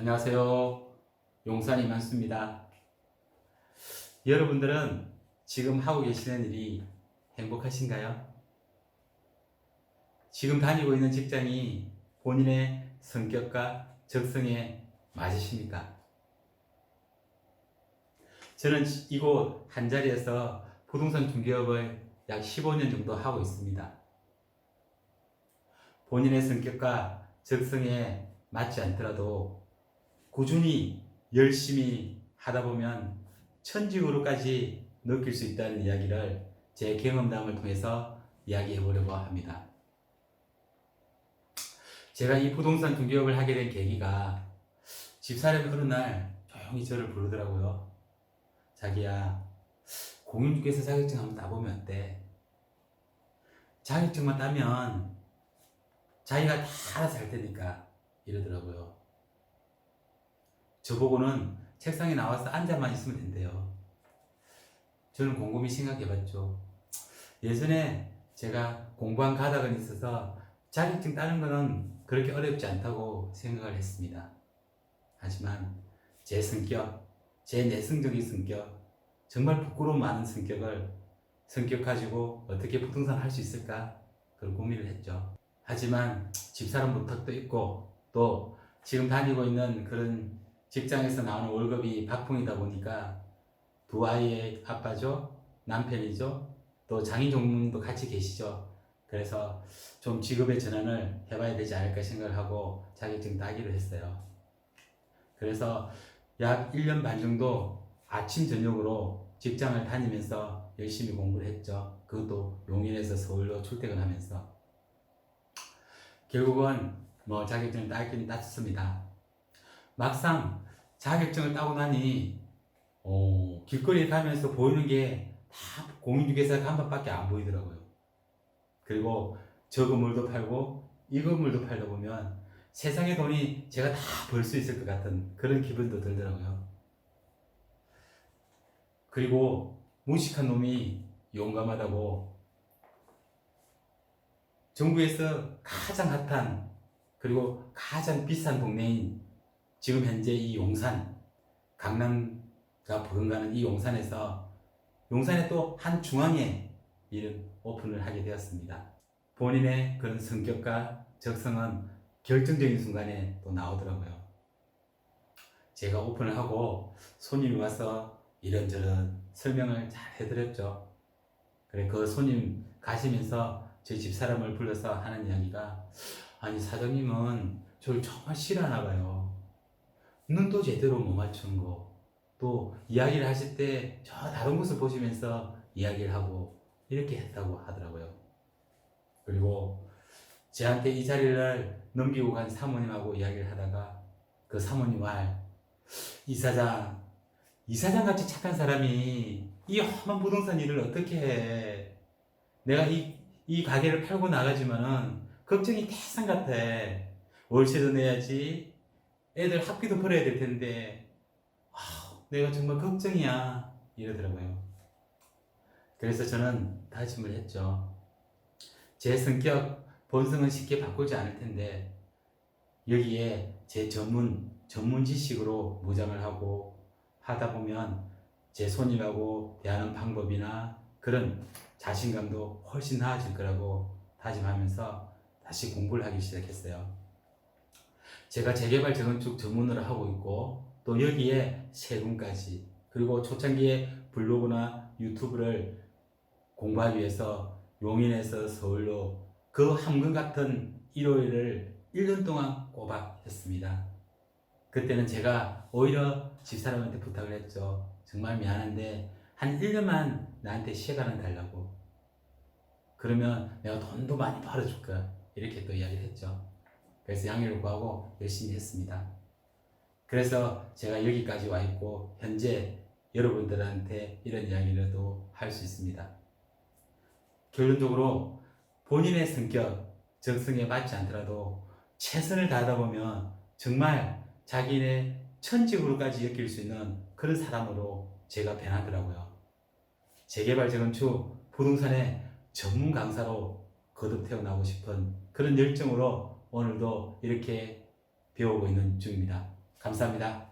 안녕하세요. 용산 이만수입니다. 여러분들은 지금 하고 계시는 일이 행복하신가요? 지금 다니고 있는 직장이 본인의 성격과 적성에 맞으십니까? 저는 이곳 한 자리에서 부동산 중개업을 약 15년 정도 하고 있습니다. 본인의 성격과 적성에 맞지 않더라도 꾸준히 열심히 하다 보면 천직으로까지 느낄 수 있다는 이야기를 제 경험담을 통해서 이야기해 보려고 합니다. 제가 이 부동산 중개업을 하게 된 계기가 집사람이 어느 날 조용히 저를 부르더라고요. 자기야, 공인중개사 자격증 한번 따보면 어때? 자격증만 따면 자기가 다 알아서 할 테니까 이러더라고요. 저보고는 책상에 나와서 앉아만 있으면 된대요. 저는 곰곰이 생각해봤죠. 예전에 제가 공부한 가닥은 있어서 자격증 따는 거는 그렇게 어렵지 않다고 생각을 했습니다. 하지만 제 성격, 제 내성적인 성격, 정말 부끄러움 많은 성격을 성격 가지고 어떻게 부동산 할 수 있을까? 그런 고민을 했죠. 하지만 집사람 부탁도 있고 또 지금 다니고 있는 그런 직장에서 나오는 월급이 박풍이다 보니까 두 아이의 아빠죠, 남편이죠, 또 장인 종님도 같이 계시죠. 그래서 좀 직업의 전환을 해봐야 되지 않을까 생각을 하고 자격증 따기로 했어요. 그래서 약 1년 반 정도 아침 저녁으로 직장을 다니면서 열심히 공부를 했죠. 그것도 용인에서 서울로 출퇴근하면서 결국은 뭐 자격증을 따긴 땄습니다. 막상 자격증을 따고 나니 어, 길거리에 가면서 보이는 게 다 공인중개사 간판밖에 안 보이더라고요. 그리고 저 건물도 팔고 이 건물도 팔다 보면 세상의 돈이 제가 다 벌 수 있을 것 같은 그런 기분도 들더라고요. 그리고 무식한 놈이 용감하다고 정부에서 가장 핫한 그리고 가장 비싼 동네인 지금 현재 이 용산 강남과 버금가는 이 용산에서 용산의 또 한 중앙에 이런 오픈을 하게 되었습니다. 본인의 그런 성격과 적성은 결정적인 순간에 또 나오더라고요. 제가 오픈을 하고 손님이 와서 이런저런 설명을 잘 해드렸죠. 그래 그 손님 가시면서 저희 집사람을 불러서 하는 이야기가 아니 사장님은 저를 정말 싫어하나 봐요. 눈도 제대로 못 맞춘 거. 또 이야기를 하실 때 저 다른 곳을 보시면서 이야기를 하고 이렇게 했다고 하더라고요. 그리고 저한테 이 자리를 넘기고 간 사모님하고 이야기를 하다가 그 사모님 말 이사장 이사장 같이 착한 사람이 이 험한 부동산 일을 어떻게 해 내가 이, 이 가게를 팔고 나가지만은 걱정이 태산 같아 월세도 내야지 애들 학비도 벌어야 될 텐데. 아, 내가 정말 걱정이야. 이러더라고요. 그래서 저는 다짐을 했죠. 제 성격 본성은 쉽게 바꾸지 않을 텐데 여기에 제 전문 전문 지식으로 무장을 하고 하다 보면 제 손님하고 대하는 방법이나 그런 자신감도 훨씬 나아질 거라고 다짐하면서 다시 공부를 하기 시작했어요. 제가 재개발 재건축 전문으로 하고 있고 또 여기에 세금까지 그리고 초창기에 블로그나 유튜브를 공부하기 위해서 용인에서 서울로 그 함금 같은 일요일을 1년 동안 꼬박 했습니다. 그때는 제가 오히려 집사람한테 부탁을 했죠. 정말 미안한데 한 1년만 나한테 시간을 달라고. 그러면 내가 돈도 많이 벌어줄 거야. 이렇게 또 이야기를 했죠. 그래서 양해를 구하고 열심히 했습니다. 그래서 제가 여기까지 와 있고 현재 여러분들한테 이런 이야기를 또할수 있습니다. 결론적으로 본인의 성격, 적성에 맞지 않더라도 최선을 다하다 보면 정말 자기네 천직으로까지 엮일 수 있는 그런 사람으로 제가 변하더라고요. 재개발 재건축 부동산의 전문 강사로 거듭 태어나고 싶은 그런 열정으로 오늘도 이렇게 배우고 있는 중입니다. 감사합니다.